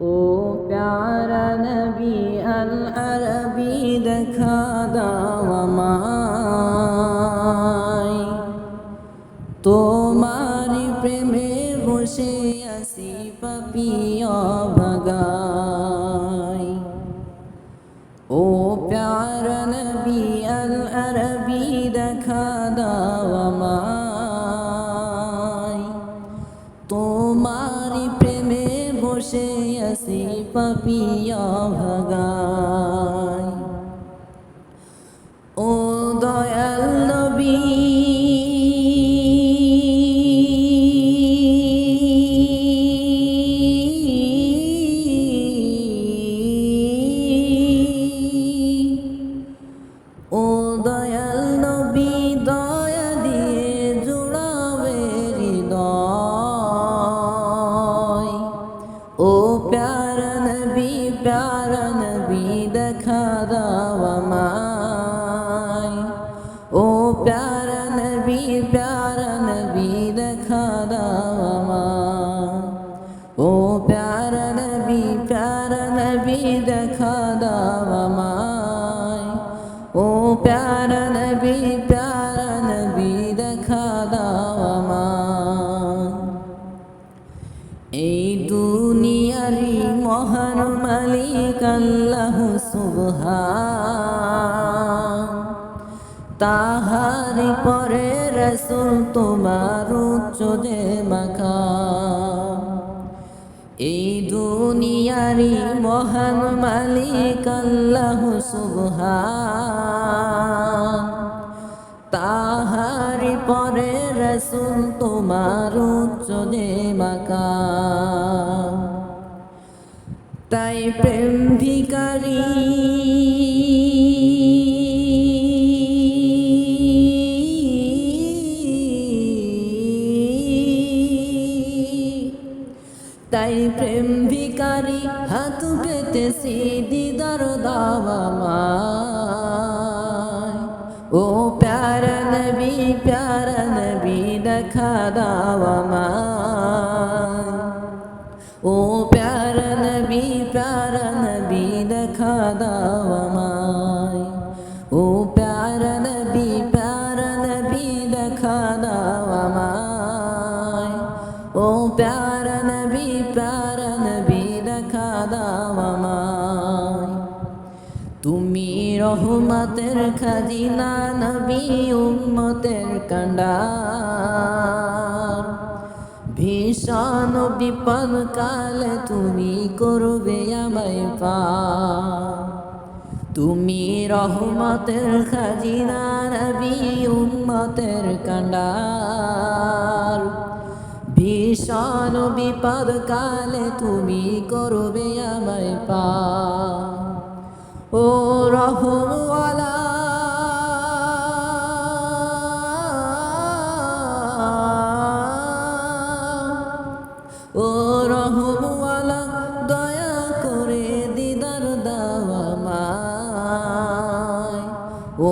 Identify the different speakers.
Speaker 1: ও প্যারা নবী আল আরবি দেখা দাও আমায়। তোমারি প্রেমে বসে আসি পাপিয়া ভাগাই ও প্যারা নবী আল আরবি দেখা দাও আসি পাপিয়া ভাগাই ও দয়াল নবী ও দয়াল আমায় ও প্যারা নবী প্যারা নবী দেখা দাও আমায় আল্লাহ সুবহান। তাহার পরে রসুল তোমার উচ্চদে মাখা এই দুনিয়ারি মহান মালিক আল্লাহ সুবহান। তাহারি পরে রসুল তোমার উচ্চদে মাকা তাই প্রেম ভিকারী তাই প্রেম ভিকারি হাত পেতেছি দিদার দাওয়া ও প্যারা নবী প্যারা নবী দেখা দাওয়া মায়। ও প্যারা নবী প্যারা নবী দেখা দাওয়া মায় ও প্যারা নবী প্যারা নবী দেখা দাওয়া মায় ও প্যারা নবী প্যারা নবী দেখা দাওয়া মায় তুমি রহমতের খাজিনা নবী উম্মতের কান্ডার ভীষণ বিপদ কালে তুমি করবে আমায় পা তুমি রহমতের খাজিনা নবী, উম্মতের কান্ডার ভীষণ বিপদ কালে তুমি করবে আমায় পা ও রহমওয়ালা ও